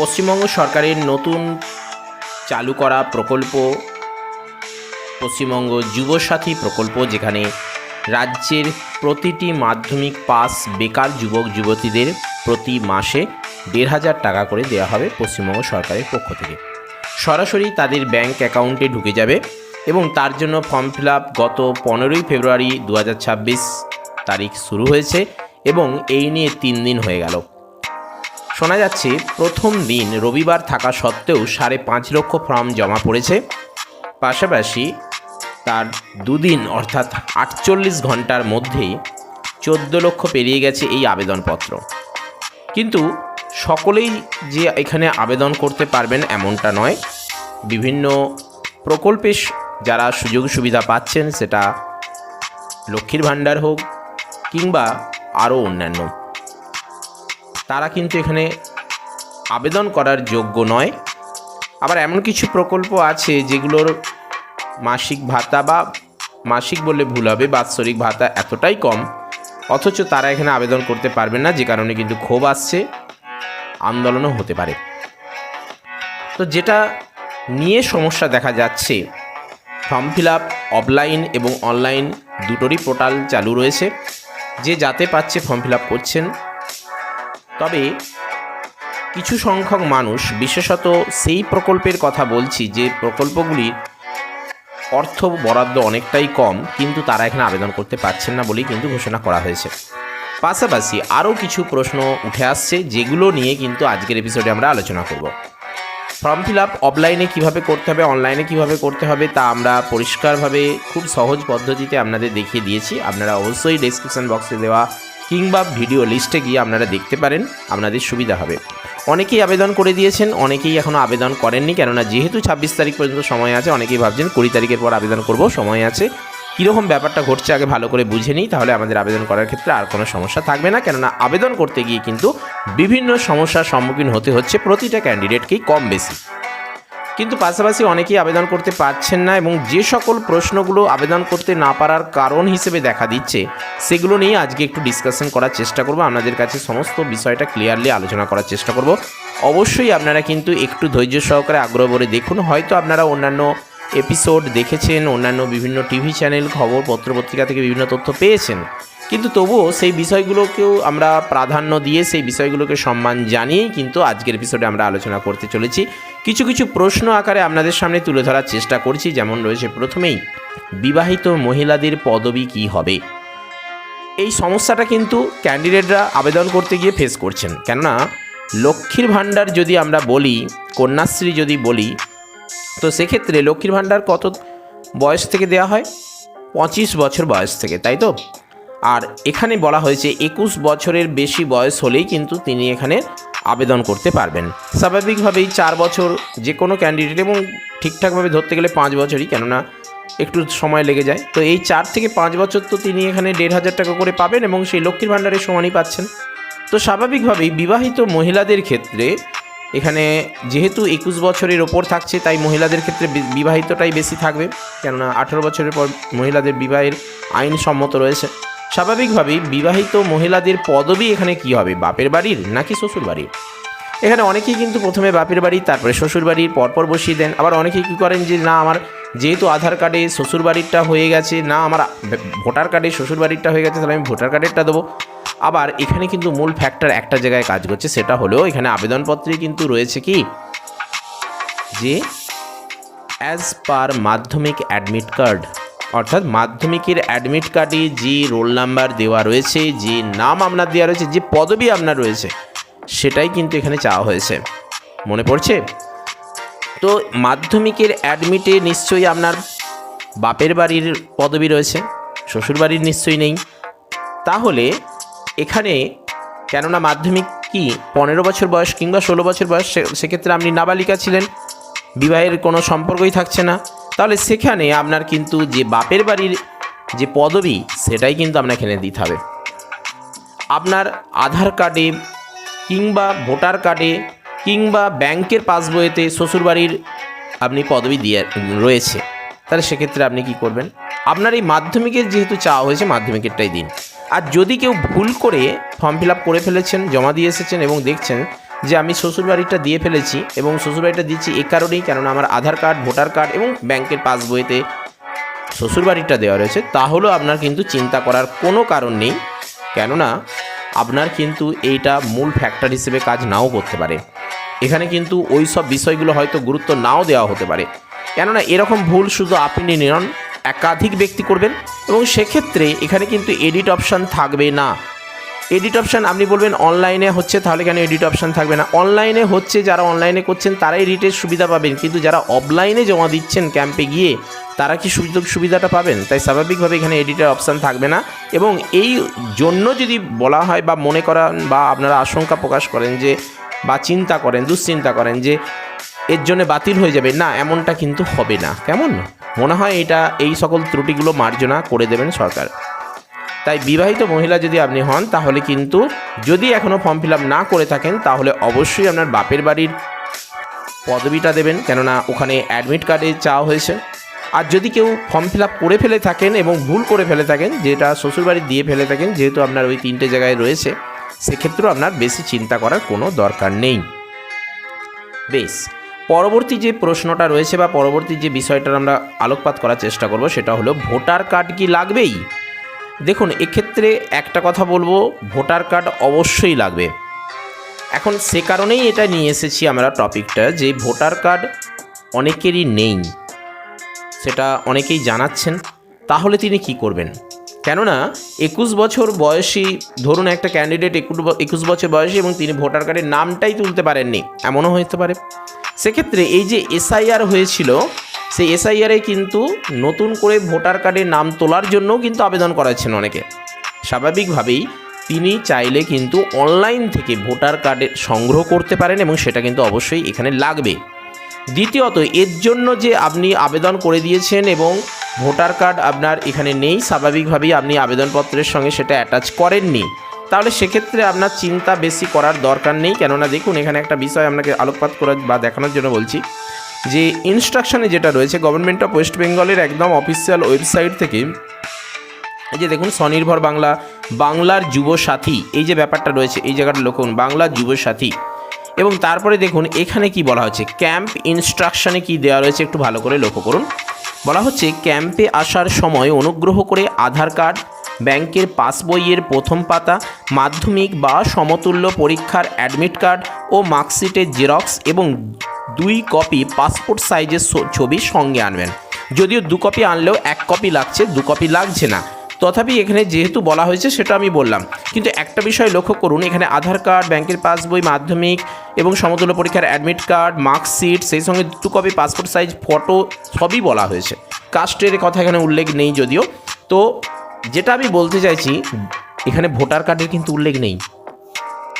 পশ্চিমবঙ্গ সরকারের নতুন চালু করা প্রকল্প, পশ্চিমবঙ্গ যুবসাথী প্রকল্প, যেখানে রাজ্যের প্রতিটি মাধ্যমিক পাস বেকার যুবক, যুবতীদের প্রতি মাসে দেড় হাজার টাকা করে দেওয়া হবে পশ্চিমবঙ্গ সরকারের পক্ষ থেকে। সরাসরি তাদের ব্যাংক অ্যাকাউন্টে ঢুকে যাবে এবং তার জন্য ফর্ম ফিল গত পনেরোই ফেব্রুয়ারি দু হাজার ছাব্বিশ তারিখ শুরু হয়েছে এবং এই নিয়ে তিন দিন হয়ে গেল। শোনা যাচ্ছে, প্রথম দিন রবিবার থাকা সত্ত্বেও সাড়ে পাঁচ লক্ষ ফর্ম জমা পড়েছে। পাশাপাশি তার দুদিন, অর্থাৎ আটচল্লিশ ঘণ্টার মধ্যেই চোদ্দ লক্ষ পেরিয়ে গেছে এই আবেদনপত্র। কিন্তু সকলেই যে এখানে আবেদন করতে পারবেন এমনটা নয়। বিভিন্ন প্রকল্পে যারা সুযোগ সুবিধা পাচ্ছেন, সেটা লক্ষ্মীর ভাণ্ডার হোক কিংবা আরও অন্যান্য তারা কিন্তু এখানে আবেদন করার যোগ্য নয়। আবার এমন কিছু প্রকল্প আছে যেগুলোর মাসিক ভাতা বা মাসিক বললে ভুল হবে, বাৎসরিক ভাতা এতটাই কম, অথচ তারা এখানে আবেদন করতে পারবেন না, যে কারণে কিন্তু ক্ষোভ আসছে, আন্দোলনও হতে পারে। তো যেটা নিয়ে সমস্যা দেখা যাচ্ছে, ফর্ম ফিল আপ অফলাইন এবং অনলাইন দুটোরই পোর্টাল চালু রয়েছে, যে যাতে পাচ্ছে ফর্ম ফিল আপ করছেন তবে কিছু সংখ্যক মানুষ, বিশেষত সেই প্রকল্পের কথা বলছি যে প্রকল্পগুলির অর্থ বরাদ্দ অনেকটাই কম, কিন্তু তারা এখানে আবেদন করতে পারছেন না বলেই কিন্তু ঘোষণা করা হয়েছে। পাশাপাশি আরও কিছু প্রশ্ন উঠে আসছে, যেগুলো নিয়ে কিন্তু আজকের এপিসোডে আমরা আলোচনা করব। ফর্ম ফিল আপ অফলাইনে কীভাবে করতে হবে, অনলাইনে কীভাবে করতে হবে, তা আমরা পরিষ্কারভাবে খুব সহজ পদ্ধতিতে আপনাদের দেখিয়ে দিয়েছি। আপনারা অবশ্যই ডেসক্রিপশন বক্সে দেওয়া কিংবা ভিডিও লিস্টে গিয়ে আপনারা দেখতে পারেন, আপনাদের সুবিধা হবে। অনেকেই আবেদন করে দিয়েছেন, অনেকেই এখনও আবেদন করেননি, কেননা যেহেতু ছাব্বিশ তারিখ পর্যন্ত সময় আছে, অনেকেই ভাবছেন কুড়ি তারিখের পর আবেদন করব, সময় আছে। কীরকম ব্যাপারটা ঘটছে আগে ভালো করে বুঝে নিই, তাহলে আমাদের আবেদন করার ক্ষেত্রে আর কোনো সমস্যা থাকবে না, কেননা আবেদন করতে গিয়ে কিন্তু বিভিন্ন সমস্যার সম্মুখীন হতে হচ্ছে প্রতিটা ক্যান্ডিডেটকেই কম বেশি। কিন্তু পাশাপাশি অনেকেই আবেদন করতে পারছেন না এবং যে সকল প্রশ্নগুলো আবেদন করতে না পারার কারণ হিসেবে দেখা দিচ্ছে, সেগুলো নিয়ে আজকে একটু ডিসকাশন করার চেষ্টা করব। আপনাদের কাছে সমস্ত বিষয়টা ক্লিয়ারলি আলোচনা করার চেষ্টা করব। অবশ্যই আপনারা কিন্তু একটু ধৈর্য সহকারে আগ্রহ করে দেখুন। হয়তো আপনারা অন্যান্য এপিসোড দেখেছেন, অন্যান্য বিভিন্ন টিভি চ্যানেল খবর, পত্রপত্রিকা থেকে বিভিন্ন তথ্য পেয়েছেন। কিন্তু তবুও সেই বিষয়গুলোকেও আমরা প্রাধান্য দিয়ে, সেই বিষয়গুলোকে সম্মান জানিয়েই কিন্তু আজকের এপিসোডে আমরা আলোচনা করতে চলেছি। কিছু কিছু প্রশ্ন আকারে আপনাদের সামনে তুলে ধরার চেষ্টা করছি। যেমন রয়েছে প্রথমেই, বিবাহিত মহিলাদের পদবি কি হবে? এই সমস্যাটা কিন্তু ক্যান্ডিডেটরা আবেদন করতে গিয়ে ফেস করছেন। কেননা, লক্ষ্মীর ভাণ্ডার যদি আমরা বলি, কন্যাশ্রী যদি বলি, তো সেক্ষেত্রে লক্ষ্মীর ভাণ্ডার কত বয়স থেকে দেওয়া হয়? পঁচিশ বছর বয়স থেকে, তাই তো? আর এখানে বলা হয়েছে একুশ বছরের বেশি বয়স হলেই কিন্তু তিনি এখানে আবেদন করতে পারবেন। স্বাভাবিকভাবেই চার বছর যে কোনো ক্যান্ডিডেট এবং ঠিকঠাকভাবে ধরতে গেলে পাঁচ বছরই, কেননা একটু সময় লেগে যায়। তো এই চার থেকে পাঁচ বছর তো তিনি এখানে দেড় হাজার টাকা করে পাবেন এবং সেই লক্ষ্মীর ভাণ্ডারের সমানই পাচ্ছেন। তো স্বাভাবিকভাবেই বিবাহিত মহিলাদের ক্ষেত্রে এখানে যেহেতু একুশ বছরের ওপর থাকছে, তাই মহিলাদের ক্ষেত্রে বিবাহিতটাই বেশি থাকবে। কেননা আঠেরো বছরের পর মহিলাদের বিবাহের আইন সম্মত রয়েছে। স্বাভাবিকভাবেই বিবাহিত মহিলাদের পদবি এখানে কি হবে? বাপের বাড়ির নাকি শ্বশুর বাড়ির? এখানে অনেকেই কিন্তু প্রথমে বাপের বাড়ি, তারপরে শ্বশুর বাড়ির, পরপর বসিয়ে দেন। আবার অনেকেই কী করেন যে, না, আমার যেহেতু আধার কার্ডে শ্বশুর বাড়িরটা হয়ে গেছে, না, আমার ভোটার কার্ডে শ্বশুর বাড়িরটা হয়ে গেছে, তাহলে আমি ভোটার কার্ডেরটা দেবো। আবার এখানে কিন্তু মূল ফ্যাক্টর একটা জায়গায় কাজ করছে, সেটা হলেও এখানে আবেদনপত্রে কিন্তু রয়েছে কি? যে অ্যাজ পার মাধ্যমিক অ্যাডমিট কার্ড অর্থাৎ মাধ্যমিকের অ্যাডমিট কার্ডে যে রোল নাম্বার দেওয়া রয়েছে, যে নাম আপনার দেওয়া রয়েছে, যে পদবি আপনার রয়েছে, সেটাই কিন্তু এখানে চাওয়া হয়েছে। মনে পড়ছে? তো মাধ্যমিকের অ্যাডমিটে নিশ্চয়ই আপনার বাপের বাড়ির পদবি রয়েছে, শ্বশুর বাড়ির নিশ্চয়ই নেই। তাহলে এখানে কেননা মাধ্যমিক কি পনেরো বছর বয়স কিংবা ষোলো বছর বয়স সেক্ষেত্রে আপনি নাবালিকা ছিলেন, বিবাহের কোনো সম্পর্কই থাকছে না। তাহলে সেখানে আপনার কিন্তু যে বাপের বাড়ির যে পদবি, সেটাই কিন্তু আপনাকে এখানে দিতে হবে। আপনার আধার কার্ডে কিংবা ভোটার কার্ডে কিংবা ব্যাংকের পাসবইতে শ্বশুরবাড়ির আপনি পদবি দিয়ে রয়েছে। তাহলে সেক্ষেত্রে আপনি কি করবেন? আপনার এই মাধ্যমিকের যেহেতু চাওয়া হয়েছে, মাধ্যমিকেরটাই দিন। আর যদি কেউ ভুল করে ফর্ম ফিল আপ করে ফেলেছেন, জমা দিয়ে এসেছেন এবং দেখছেন যে আমি শ্বশুরবাড়িটা দিয়ে ফেলেছি এবং শ্বশুরবাড়িটা দিচ্ছি এ কারণেই, কেননা আমার আধার কার্ড, ভোটার কার্ড এবং ব্যাংকের পাসবইতে শ্বশুরবাড়িটা দেওয়া রয়েছে। তাহলেও আপনার কিন্তু চিন্তা করার কোনো কারণ নেই, কেননা আপনার কিন্তু এইটা মূল ফ্যাক্টর হিসেবে কাজ নাও করতে পারে। এখানে কিন্তু ওই সব বিষয়গুলো হয়তো গুরুত্ব নাও দেওয়া হতে পারে। কেননা এরকম ভুল শুধু আপনি নিরন একাধিক ব্যক্তি করবেন এবং সেক্ষেত্রে এখানে কিন্তু এডিট অপশান থাকবে না। এডিট অপশান আপনি বলবেন অনলাইনে হচ্ছে, তাহলে কেন এডিট অপশান থাকবে না? অনলাইনে হচ্ছে, যারা অনলাইনে করছেন, তারাই এডিটের সুবিধা পাবেন। কিন্তু যারা অফলাইনে জমা দিচ্ছেন ক্যাম্পে গিয়ে, তারা কি সুযোগ সুবিধাটা পাবেন? তাই স্বাভাবিকভাবে এখানে এডিটের অপশান থাকবে না। এবং এই জন্য যদি বলা হয় বা মনে করান বা আপনারা আশঙ্কা প্রকাশ করেন যে, বা চিন্তা করেন, দুশ্চিন্তা করেন যে, এর জন্য বাতিল হয়ে যাবে, না, এমনটা কিন্তু হবে না। কেমন? মনে হয় এটা, এই সকল ত্রুটিগুলো মার্জনা করে দেবেন সরকার। তাই বিবাহিত মহিলা যদি আপনি হন, তাহলে কিন্তু যদি এখনও ফর্ম ফিল আপ না করে থাকেন, তাহলে অবশ্যই আপনার বাপের বাড়ির পদবিটা দেবেন, কেননা ওখানে অ্যাডমিট কার্ডে চাওয়া হয়েছে। আর যদি কেউ ফর্ম ফিল আপ করে ফেলে থাকেন এবং ভুল করে ফেলে থাকেন, যেটা শ্বশুরবাড়ি দিয়ে ফেলে থাকেন, যেহেতু আপনার ওই তিনটে জায়গায় রয়েছে, সেক্ষেত্রেও আপনার বেশি চিন্তা করার কোনো দরকার নেই। বেশ, পরবর্তী যে প্রশ্নটা রয়েছে বা পরবর্তী যে বিষয়টার আমরা আলোকপাত করার চেষ্টা করব, সেটা হলো, ভোটার কার্ড কি লাগবেই? দেখুন, এক্ষেত্রে একটা কথা বলব, ভোটার কার্ড অবশ্যই লাগবে। এখন সে কারণেই এটা নিয়ে এসেছি আমরা টপিকটা, যে ভোটার কার্ড অনেকেরই নেই। সেটা অনেকেই জানাচ্ছেন। তাহলে তিনি কি করবেন? কেননা, একুশ বছর বয়সী, ধরুন একটা ক্যান্ডিডেট একুশ বছর বয়সী এবং তিনি ভোটার কার্ডের নামটাই তুলতে পারেননি, এমনও হতে পারে। সেক্ষেত্রে এই যে এসআইআর হয়েছিল সেই এসআইআরে কিন্তু নতুন করে ভোটার কার্ডে নাম তোলার জন্যও কিন্তু আবেদন করাচ্ছেন অনেকে। স্বাভাবিকভাবেই তিনি চাইলে কিন্তু অনলাইন থেকে ভোটার কার্ডে সংগ্রহ করতে পারেন এবং সেটা কিন্তু অবশ্যই এখানে লাগবে। দ্বিতীয়ত, এর জন্য যে আপনি আবেদন করে দিয়েছেন এবং ভোটার কার্ড আপনার এখানে নেই, স্বাভাবিকভাবেই আপনি আবেদনপত্রের সঙ্গে সেটা অ্যাটাচ করেননি। তাহলে সেক্ষেত্রে আপনার চিন্তা বেশি করার দরকার নেই। কেননা দেখুন, এখানে একটা বিষয় আপনাকে আলোকপাত করার বা দেখানোর জন্য বলছি। যে ইনস্ট্রাকশানে যেটা রয়েছে গভর্নমেন্ট অফ ওয়েস্ট বেঙ্গলের একদম অফিসিয়াল ওয়েবসাইট থেকে, এই যে দেখুন, স্বনির্ভর বাংলা, বাংলার যুব সাথী, এই যে ব্যাপারটা রয়েছে, এই জায়গাটা করুন, বাংলার যুব সাথী। এবং তারপরে দেখুন, এখানে কি বলা হচ্ছে ক্যাম্প ইনস্ট্রাকশনে কি দেওয়া রয়েছে, একটু ভালো করে লক্ষ্য করুন। বলা হচ্ছে ক্যাম্পে আসার সময় অনুগ্রহ করে আধার কার্ড, ব্যাংকের পাসবইয়ের প্রথম পাতা, মাধ্যমিক বা সমতুল্য পরীক্ষার অ্যাডমিট কার্ড ও মার্কশিটের জেরক্স এবং দুই কপি পাসপোর্ট সাইজের ছবি সঙ্গে আনবেন। যদিও দু কপি আনলেও এক কপি লাগছে, দু কপি লাগছে না। তথাপি এখানে যেহেতু বলা হয়েছে সেটা আমি বললাম। কিন্তু একটা বিষয় লক্ষ্য করুন, এখানে আধার কার্ড, ব্যাংকের পাসবই, মাধ্যমিক এবং সমতুল্য পরীক্ষার অ্যাডমিট কার্ড, মার্কশিট, সেই সঙ্গে দু কপি পাসপোর্ট সাইজ, ফটো সবই বলা হয়েছে। কাস্টের কথা এখানে উল্লেখ নেই যদিও। তো যেটা আমি বলতে চাইছি, এখানে ভোটার কার্ডের কিন্তু উল্লেখ নেই।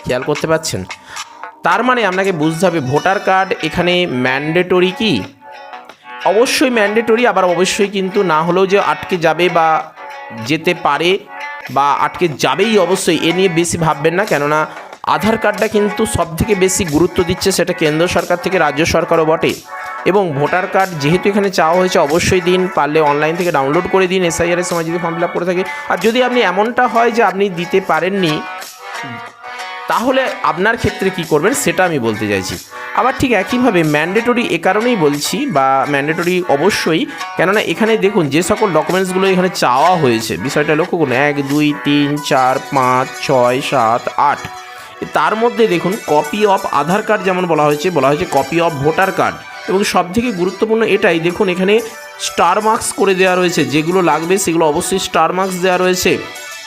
খেয়াল করতে পারছেন? তার মানে আপনাকে বুঝতে হবে, ভোটার কার্ড এখানে ম্যান্ডেটরি কি? অবশ্যই ম্যান্ডেটরি, আবার অবশ্যই কিন্তু না হলেও যে আটকে যাবে বা যেতে পারে বা আটকে যাবেই অবশ্যই, এ নিয়ে বেশি ভাববেন না। কেননা আধার কার্ডটা কিন্তু সব থেকে বেশি গুরুত্ব দিচ্ছে সেটা কেন্দ্র সরকার থেকে রাজ্য সরকারও বটে। এবং ভোটার কার্ড যেহেতু এখানে চাওয়া হয়েছে, অবশ্যই দিন, পারলে অনলাইন থেকে ডাউনলোড করে দিন, এসআইআর এর সময় যদি ফর্ম ফিল আপ করে থাকে। আর যদি আপনি এমনটা হয় যে আপনি দিতে পারেননি তাহলে আপনার ক্ষেত্রে কি করবেন সেটা আমি বলতে চাইছি। আবার ঠিক একইভাবে ম্যান্ডেটরি এ কারণেই বলছি বা ম্যান্ডেটরি অবশ্যই, কেননা এখানে দেখুন যে সকল ডকুমেন্টসগুলো এখানে চাওয়া হয়েছে, বিষয়টা লক্ষ্য করুন, এক, দুই, তিন, চার, পাঁচ, ছয়, সাত, আট। তার মধ্যে দেখুন কপি অফ আধার কার্ড যেমন বলা হয়েছে বলা হয়েছে কপি অফ ভোটার কার্ড এবং সবথেকে গুরুত্বপূর্ণ এটাই, দেখুন এখানে স্টার মার্কস করে দেওয়া রয়েছে, যেগুলো লাগবে সেগুলো অবশ্যই স্টার মার্কস দেওয়া রয়েছে।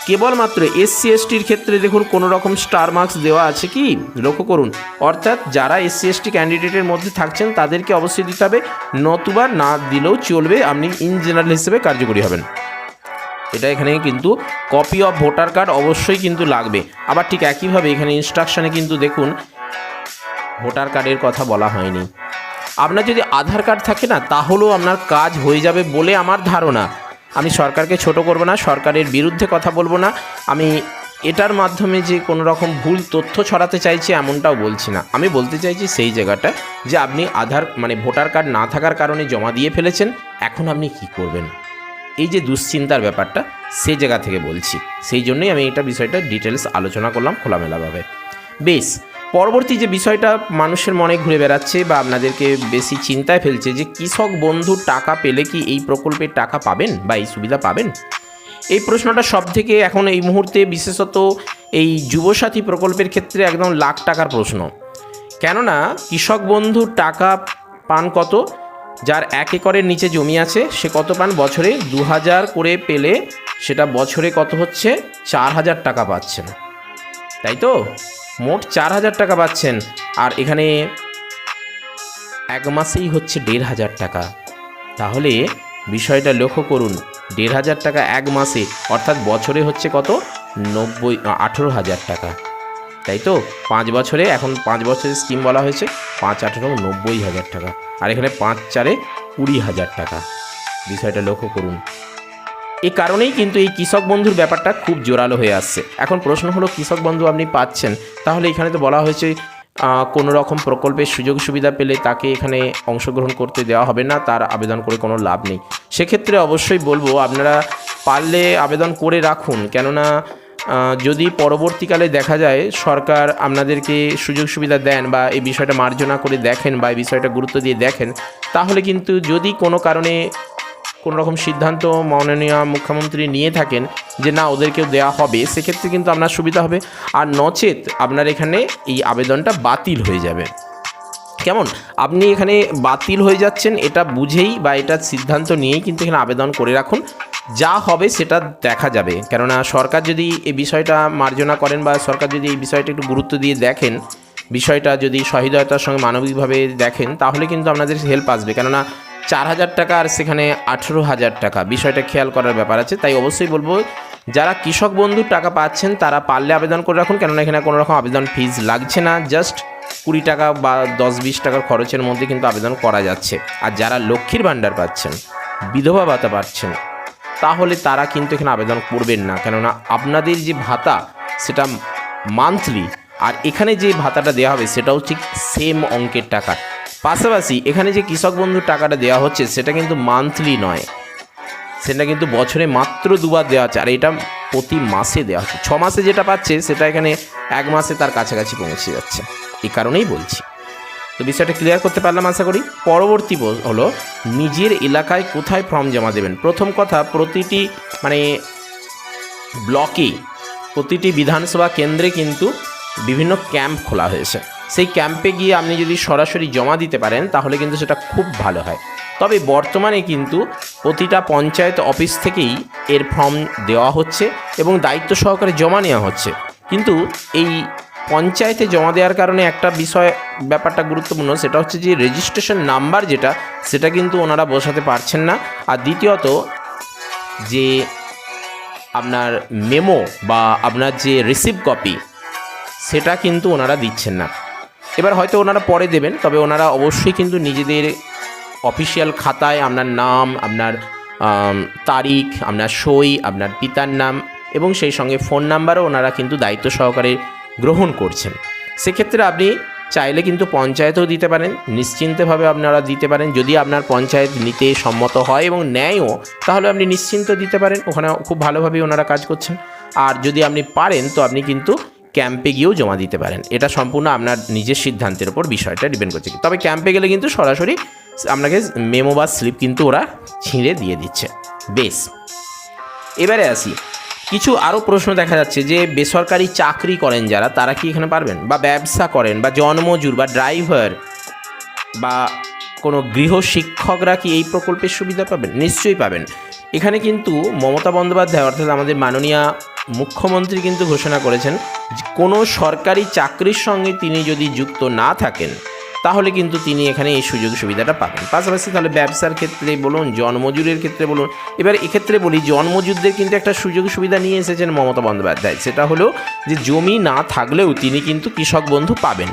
কেবলমাত্র এসসি এসটির ক্ষেত্রে দেখুন কোনো রকম স্টার মার্কস দেওয়া আছে কি? লক্ষ্য করুন। অর্থাৎ যারা এসসি এসটি ক্যান্ডিডেটের মধ্যে থাকছেন, তাদেরকে অবশ্যই দিতে হবে, নতুবা না দিলেও চলবে, আপনি ইন জেনারেল হিসেবে কার্যকরী হবেন। এটা এখানে কিন্তু কপি অফ ভোটার কার্ড অবশ্যই কিন্তু লাগবে। আবার ঠিক একইভাবে এখানে ইনস্ট্রাকশানে কিন্তু দেখুন ভোটার কার্ডের কথা বলা হয়নি। আপনার যদি আধার কার্ড থাকে না, তাহলেও আপনার কাজ হয়ে যাবে বলে আমার ধারণা। আমি সরকারকে ছোট করব না, সরকারের বিরুদ্ধে কথা বলব না। আমি এটার মাধ্যমে যে কোনো রকম ভুল তথ্য ছড়াতে চাইছি এমনটাও বলছি না। আমি বলতে চাইছি সেই জায়গাটা যে আপনি আধার মানে ভোটার কার্ড না থাকার কারণে জমা দিয়ে ফেলেছেন, এখন আপনি কি করবেন? এই যে দুশ্চিন্তার ব্যাপারটা সেই জায়গা থেকে বলছি। সেই জন্যই আমি এটা বিষয়টা ডিটেলস আলোচনা করলাম খোলামেলাভাবে। বেশ পরবর্তী যে বিষয়টা মানুষের মনে ঘুরে বেড়াচ্ছে বা আপনাদেরকে বেশি চিন্তায় ফেলছে যে কৃষক বন্ধু টাকা পেলে কি এই প্রকল্পের টাকা পাবেন বা এই সুবিধা পাবেন? এই প্রশ্নটা সব থেকে এখন এই মুহূর্তে বিশেষত এই যুবসাথী প্রকল্পের ক্ষেত্রে একদম লাখ টাকার প্রশ্ন। কেননা কৃষক বন্ধু টাকা পান কত? যার এক একরের নিচে জমি আছে, সে কত পান বছরে? দু হাজার করে পেলে সেটা বছরে কত হচ্ছে? চার হাজার টাকা পাচ্ছেন তাই তো? মোট চার হাজার টাকা পাচ্ছেন। আর এখানে এক মাসেই হচ্ছে দেড় হাজার টাকা। তাহলে বিষয়টা লক্ষ্য করুন, দেড় হাজার টাকা এক মাসে, অর্থাৎ বছরে হচ্ছে কত? নব্বই আঠেরো হাজার টাকা। তাই তো? পাঁচ বছরে, এখন পাঁচ বছরের স্কিম বলা হয়েছে, পাঁচ, আঠেরো, নব্বই হাজার টাকা। আর এখানে পাঁচ, চারে কুড়ি হাজার টাকা। বিষয়টা লক্ষ্য করুন। এই কারণেই কিন্তু এই কৃষক বন্ধুর ব্যাপারটা খুব জোরালো হয়ে আসছে। এখন প্রশ্ন হলো, কৃষক বন্ধু আপনি পাচ্ছেন? তাহলে এখানে তো বলা হয়েছে কোনো রকম প্রকল্পের সুযোগ সুবিধা পেলে তাকে এখানে অংশগ্রহণ করতে দেওয়া হবে না, তার আবেদন করে কোনো লাভ নেই। সেক্ষেত্রে অবশ্যই বলব, আপনারা পারলে আবেদন করে রাখুন। কেননা যদি পরবর্তীকালে দেখা যায় সরকার আপনাদেরকে সুযোগ সুবিধা দেন বা এই বিষয়টা মার্জনা করে দেখেন বা এই বিষয়টা গুরুত্ব দিয়ে দেখেন, তাহলে কিন্তু যদি কোনো কারণে কোনো রকম সিদ্ধান্ত মাননীয় মুখ্যমন্ত্রী নিয়ে থাকেন যে না, ওদেরকেও দেওয়া হবে, সেক্ষেত্রে কিন্তু আপনার সুবিধা হবে। আর নচেত আপনার এখানে এই আবেদনটা বাতিল হয়ে যাবে। কেমন? আপনি এখানে বাতিল হয়ে যাচ্ছেন, এটা বুঝেই বা এটা সিদ্ধান্ত নিয়েই কিন্তু এখানে আবেদন করে রাখুন। যা হবে সেটা দেখা যাবে। কেননা সরকার যদি এই বিষয়টা মার্জনা করেন বা সরকার যদি এই বিষয়টা একটু গুরুত্ব দিয়ে দেখেন, বিষয়টা যদি সহৃদয়তার সঙ্গে মানবিকভাবে দেখেন, তাহলে কিন্তু আপনাদের হেল্প আসবে। কেননা চার হাজার টাকা আর সেখানে আঠেরো হাজার টাকা। বিষয়টা খেয়াল করার ব্যাপার আছে, তাই অবশ্যই বলব, যারা কৃষক বন্ধুর টাকা পাচ্ছেন, তারা পারলে আবেদন করে রাখুন, কেননা এখানে কোনো রকম আবেদন ফিজ লাগছে না জাস্ট কুড়ি টাকা বা দশ বিশ টাকার খরচের মধ্যে কিন্তু আবেদন করা যাচ্ছে। আর যারা লক্ষ্মীর ভাণ্ডার পাচ্ছেন, বিধবা ভাতা পাচ্ছেন, তাহলে তারা কিন্তু এখানে আবেদন করবেন না। কেননা আপনাদের যে ভাতা, সেটা মান্থলি আর এখানে যে ভাতাটা দেওয়া হবে, সেটাও ঠিক সেম অঙ্কের টাকা। পাশাপাশি এখানে যে কৃষক বন্ধুর টাকাটা দেওয়া হচ্ছে, সেটা কিন্তু মান্থলি নয়। সেটা কিন্তু বছরে মাত্র দুবার দেওয়া হচ্ছে, আর এটা প্রতি মাসে দেওয়া হচ্ছে। ছ মাসে যেটা পাচ্ছে, সেটা এখানে এক মাসে তার কাছাকাছি পৌঁছে যাচ্ছে। এই কারণেই বলছি। তো বিষয়টা ক্লিয়ার করতে পারলাম আশা করি। পরবর্তী হলো নিজের এলাকায় কোথায় ফর্ম জমা দেবেন? প্রথম কথা, প্রতিটি মানে ব্লকে প্রতিটি বিধানসভা কেন্দ্রে কিন্তু বিভিন্ন ক্যাম্প খোলা হয়েছে। সেই ক্যাম্পে গিয়ে আপনি যদি সরাসরি জমা দিতে পারেন, তাহলে কিন্তু সেটা খুব ভালো হয়। তবে বর্তমানে কিন্তু প্রতিটা পঞ্চায়েত অফিস থেকেই এর ফর্ম দেওয়া হচ্ছে এবং দায়িত্ব সহকারে জমা নেওয়া হচ্ছে। কিন্তু এই পঞ্চায়েতে জমা দেওয়ার কারণে একটা বিষয়, ব্যাপারটা গুরুত্বপূর্ণ, সেটা হচ্ছে যে রেজিস্ট্রেশন নাম্বার যেটা, সেটা কিন্তু ওনারা বসাতে পারছেন না। আর দ্বিতীয়ত, যে আপনার মেমো বা আপনার যে রিসিভ কপি সেটা কিন্তু ওনারা দিচ্ছেন না। এবার হয়তো ওনারা পরে দেবেন, তবে ওনারা অবশ্যই কিন্তু নিজেদের অফিসিয়াল খাতায় আপনার নাম, আপনার তারিখ, আপনার সই, আপনার পিতার নাম এবং সেই সঙ্গে ফোন নাম্বারও ওনারা কিন্তু দায়িত্ব সহকারে গ্রহণ করছেন। সেক্ষেত্রে আপনি চাইলে কিন্তু পঞ্চায়েতেও দিতে পারেন, নিশ্চিন্তভাবে আপনারা দিতে পারেন। যদি আপনার পঞ্চায়েত নিতে সম্মত হয় এবং নেয়ও তাহলে আপনি নিশ্চিন্ত দিতে পারেন। ওখানে খুব ভালোভাবেই ওনারা কাজ করছেন। আর যদি আপনি পারেন, তো আপনি কিন্তু ক্যাম্পে গিয়েও জমা দিতে পারেন। এটা সম্পূর্ণ আপনার নিজের সিদ্ধান্তের উপর বিষয়টা ডিপেন্ড করছে তবে ক্যাম্পে গেলে কিন্তু সরাসরি আপনাকে মেমো বা স্লিপ কিন্তু ওরা ছিঁড়ে দিয়ে দিচ্ছে। বেশ। এবারে আসি। কিছু আরও প্রশ্ন দেখা যাচ্ছে যে, বেসরকারি চাকরি করেন যারা, তারা কি এখানে পারবেন? বা ব্যবসা করেন, বা জন্মজুর, বা ড্রাইভার বা কোনো গৃহ শিক্ষকরা কি এই প্রকল্পের সুবিধা পাবেন? নিশ্চয়ই পাবেন। এখানে কিন্তু মমতা বন্দ্যোপাধ্যায়, অর্থাৎ আমাদের মাননীয় মুখ্যমন্ত্রী কিন্তু ঘোষণা করেছেন কোনো সরকারি চাকরির সঙ্গে তিনি যদি যুক্ত না থাকেন, তাহলে কিন্তু তিনি এখানে এই সুযোগ সুবিধাটা পাবেন। পাশাপাশি তাহলে ব্যবসার ক্ষেত্রে বলুন, জন্মজুরের ক্ষেত্রে বলুন, এবার এক্ষেত্রে বলি, জন্মজুরদের কিন্তু একটা সুযোগ সুবিধা নিয়ে এসেছেন মমতা বন্দ্যোপাধ্যায়। সেটা হলো যে জমি না থাকলেও তিনি কিন্তু কৃষক বন্ধু পাবেন।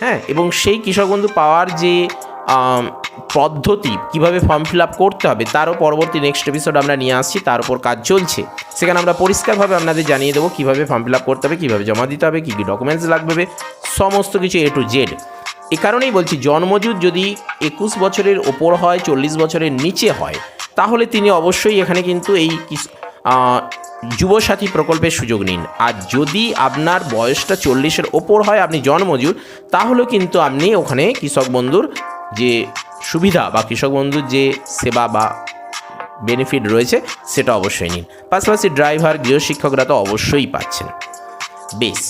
হ্যাঁ এবং সেই কৃষক বন্ধু পাওয়ার যে পদ্ধতি কীভাবে ফর্ম ফিল আপ করতে হবে, তারও পরবর্তী নেক্সট এপিসোড আমরা নিয়ে আসছি, তার উপর কাজ চলছে। সেখানে আমরা পরিষ্কারভাবে আপনাদের জানিয়ে দেবো কীভাবে ফর্ম ফিল আপ করতে হবে, কীভাবে জমা দিতে হবে, কী কী ডকুমেন্টস লাগবে সমস্ত কিছু এ টু জেড এ কারণেই বলছি জন্মজুত যদি একুশ বছরের ওপর হয়, চল্লিশ বছরের নিচে হয়, তাহলে তিনি অবশ্যই এখানে কিন্তু এই যুবসাথী প্রকল্পের সুযোগ নিন। আর যদি আপনার বয়সটা চল্লিশের ওপর হয়, আপনি জনমজুর তাহলেও কিন্তু আপনি ওখানে কৃষক বন্ধুর যে সুবিধা বা কৃষক বন্ধুর যে সেবা বা বেনিফিট রয়েছে, সেটা অবশ্যই নিন। পাশাপাশি ড্রাইভার গৃহশিক্ষকরা তো অবশ্যই পাচ্ছেন। বেশ,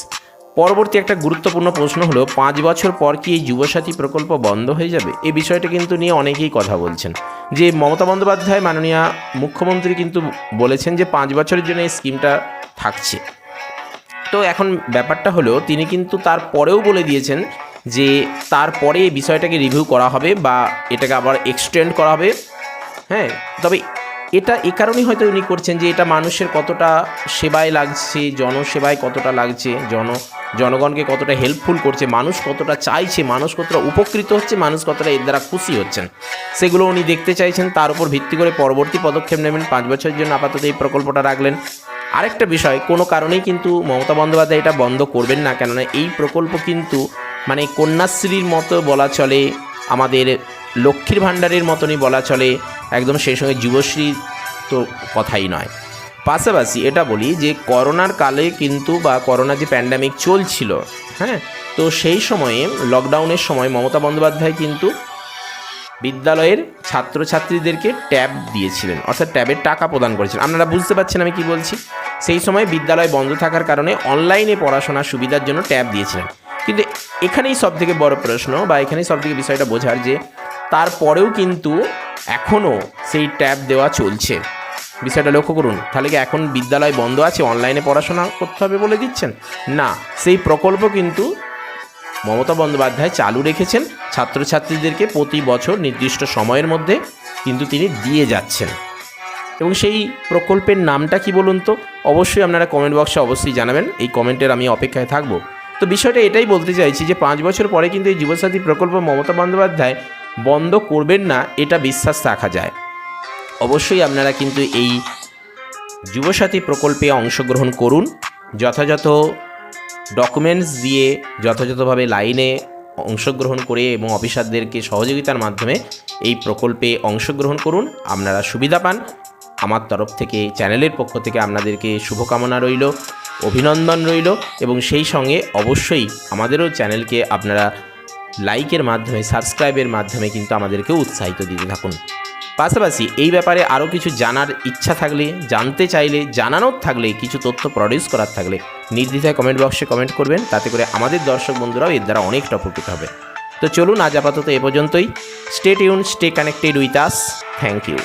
পরবর্তী একটা গুরুত্বপূর্ণ প্রশ্ন হলো, পাঁচ বছর পর কি এই যুবসাথী প্রকল্প বন্ধ হয়ে যাবে? এই বিষয়টা কিন্তু নিয়ে অনেকেই কথা বলছেন। যে মমতা বন্দ্যোপাধ্যায়, মাননীয় মুখ্যমন্ত্রী কিন্তু বলেছেন যে, পাঁচ বছরের জন্য এই স্কিমটা থাকছে। তো এখন ব্যাপারটা হলো, তিনি কিন্তু তারপরেও বলে দিয়েছেন যে তারপরে এই বিষয়টাকে রিভিউ করা হবে বা এটাকে আবার এক্সটেন্ড করা হবে। হ্যাঁ তবে এটা এ কারণেই হয়তো উনি করছেন যে এটা মানুষের কতটা সেবায় লাগছে, জনসেবায় কতটা লাগছে, জন, জনগণকে কতটা হেল্পফুল করছে, মানুষ কতটা চাইছে, মানুষ কতটা উপকৃত হচ্ছে, মানুষ কতটা এর দ্বারা খুশি হচ্ছেন। সেগুলো উনি দেখতে চাইছেন, তার উপর ভিত্তি করে পরবর্তী পদক্ষেপ নেবেন। পাঁচ বছরের জন্য আপাতত এই প্রকল্পটা রাখলেন। আরেকটা বিষয়, কোনো কারণেই কিন্তু মমতা বন্দ্যোপাধ্যায় এটা বন্ধ করবেন না, কেননা এই প্রকল্প কিন্তু মানে কন্যাশ্রীর মতো বলা চলে, আমাদের লক্ষ্মীর ভাণ্ডারের মতনই বলা চলে, একদম সেই সঙ্গে যুবশ্রী তো কথাই নয়। পাশাপাশি এটা বলি যে, করোনার কালে কিন্তু বা করোনা যে প্যান্ডামিক চলছিল হ্যাঁ? তো সেই সময়ে লকডাউনের সময় মমতা বন্দ্যোপাধ্যায় কিন্তু বিদ্যালয়ের ছাত্রছাত্রীদেরকে ট্যাব দিয়েছিলেন, অর্থাৎ ট্যাবের টাকা প্রদান করেছিলেন। আপনারা বুঝতে পারছেন আমি কি বলছি? সেই সময় বিদ্যালয় বন্ধ থাকার কারণে অনলাইনে পড়াশোনার সুবিধার জন্য ট্যাব দিয়েছিলেন। কিন্তু এখানেই সব থেকে বড় প্রশ্ন বা এখানেই সব থেকে বিষয়টা বোঝার যে, তারপরেও কিন্তু এখনও সেই ট্যাব দেওয়া চলছে। বিষয়টা লক্ষ্য করুন, তাহলে কি এখন বিদ্যালয় বন্ধ আছে, অনলাইনে পড়াশোনা করতে হবে বলে দিচ্ছেন? না, সেই প্রকল্প কিন্তু মমতা বন্দ্যোপাধ্যায় চালু রেখেছেন ছাত্রছাত্রীদেরকে প্রতি বছর নির্দিষ্ট সময়ের মধ্যে কিন্তু তিনি দিয়ে যাচ্ছেন। এবং সেই প্রকল্পের নামটা কি বলুন তো? অবশ্যই আপনারা কমেন্ট বক্সে অবশ্যই জানাবেন। এই কমেন্টের আমি অপেক্ষায় থাকব। তো বিষয়টা এটাই বলতে চাইছি যে পাঁচ বছর পরে কিন্তু এই যুবসাথী প্রকল্প মমতা বন্দ্যোপাধ্যায় বন্ধ করবেন না, এটা বিশ্বাস রাখা যায়। অবশ্যই আপনারা কিন্তু এই যুবসাথী প্রকল্পে অংশগ্রহণ করুন। যথাযথ ডকুমেন্টস দিয়ে যথাযথভাবে লাইনে অংশগ্রহণ করে এবং অফিসারদেরকে সহযোগিতার মাধ্যমে এই প্রকল্পে অংশগ্রহণ করুন। আপনারা সুবিধা পান। আমার তরফ থেকে, চ্যানেলের পক্ষ থেকে আপনাদেরকে শুভকামনা রইল, অভিনন্দন রইল এবং সেই সঙ্গে অবশ্যই আমাদেরও চ্যানেলকে আপনারা লাইকের মাধ্যমে সাবস্ক্রাইবের মাধ্যমে কিন্তু আমাদেরকে উৎসাহিত দিতে থাকুন। পাশাপাশি এই ব্যাপারে আরও কিছু জানার ইচ্ছা থাকলে, জানতে চাইলে, জানানোর থাকলে, কিছু তথ্য প্রডিউস করার থাকলে নির্দ্বিধায় কমেন্ট বক্সে কমেন্ট করবেন, তাতে করে আমাদের দর্শক বন্ধুরাও এর দ্বারা অনেকটা উপকৃত হবে। তো চলুন আজ আপাতত এ পর্যন্তই। Stay tune stay connected with us thank you